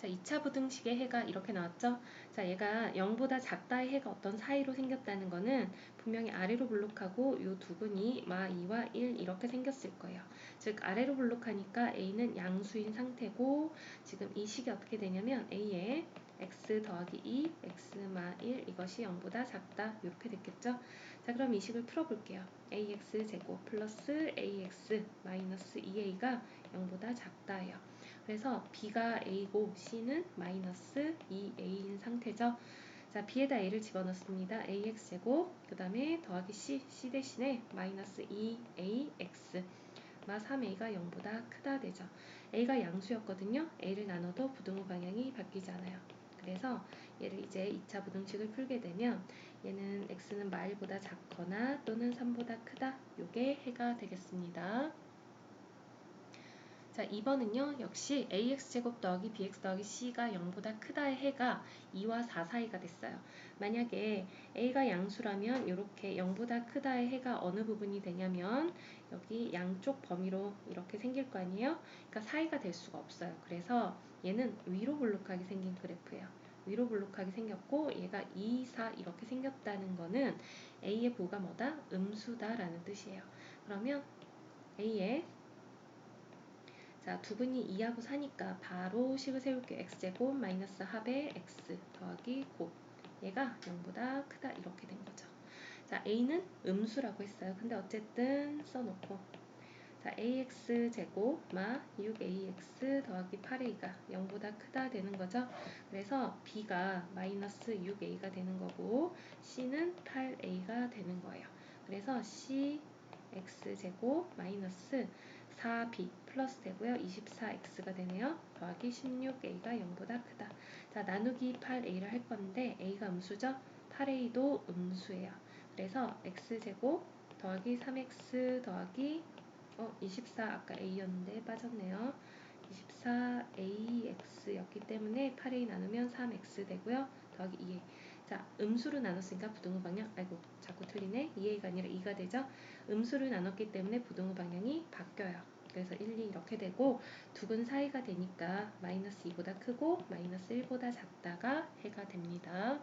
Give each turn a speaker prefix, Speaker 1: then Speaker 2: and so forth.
Speaker 1: 자, 2차 부등식의 해가 이렇게 나왔죠? 자, 얘가 0보다 작다의 해가 어떤 사이로 생겼다는 거는 분명히 아래로 블록하고 이두 분이 마 2와 1 이렇게 생겼을 거예요. 즉, 아래로 블록하니까 A는 양수인 상태고 지금 이 식이 어떻게 되냐면 A에 x 더하기 2, x 마 1 이것이 0보다 작다 이렇게 됐겠죠? 자, 그럼 이 식을 풀어볼게요. ax 제곱 플러스 ax 마이너스 2a가 0보다 작다예요. 그래서 b가 a고 c는 마이너스 2a인 상태죠. 자, b에다 a를 집어넣습니다. ax 제곱 그 다음에 더하기 c, c 대신에 마이너스 2ax 마 3a가 0보다 크다 되죠. a가 양수였거든요. a를 나눠도 부등호 방향이 바뀌지 않아요. 그래서 얘를 이제 2차 부등식을 풀게 되면 얘는 x는 마일보다 작거나 또는 3보다 크다. 요게 해가 되겠습니다. 자, 2번은요. 역시 ax제곱 더하기 bx 더하기 c가 0보다 크다의 해가 2와 4 사이가 됐어요. 만약에 a가 양수라면 이렇게 0보다 크다의 해가 어느 부분이 되냐면 여기 양쪽 범위로 이렇게 생길 거 아니에요? 그러니까 사이가 될 수가 없어요. 그래서 얘는 위로 블록하게 생긴 그래프예요. 위로 블록하게 생겼고 얘가 2, 4 이렇게 생겼다는 거는 a의 부가 뭐다? 음수다라는 뜻이에요. 그러면 a의 자, 두 분이 2하고 4니까 바로 식을 세울게요. x제곱 마이너스 합의 x 더하기 곱. 얘가 0보다 크다 이렇게 된 거죠. 자, a는 음수라고 했어요. 근데 어쨌든 써놓고 자, ax 제곱 마 6ax 더하기 8a가 0보다 크다 되는 거죠. 그래서 b가 마이너스 6a가 되는 거고 c는 8a가 되는 거예요. 그래서 c x제곱 마이너스 4b 플러스 되고요. 24x가 되네요. 더하기 16a가 0보다 크다. 자, 나누기 8a를 할 건데 a가 음수죠? 8a도 음수예요. 그래서 x제곱 더하기 3x 더하기 어, 24 아까 a였는데 빠졌네요. 24ax였기 때문에 8a 나누면 3x 되고요. 더하기 2a. 자, 음수로 나눴으니까 부등호 방향, 아이고, 자꾸 틀리네. 2a가 아니라 2가 되죠. 음수를 나눴기 때문에 부등호 방향이 바뀌어요. 그래서 1, 2 이렇게 되고 두근 사이가 되니까 마이너스 2보다 크고 마이너스 1보다 작다가 해가 됩니다.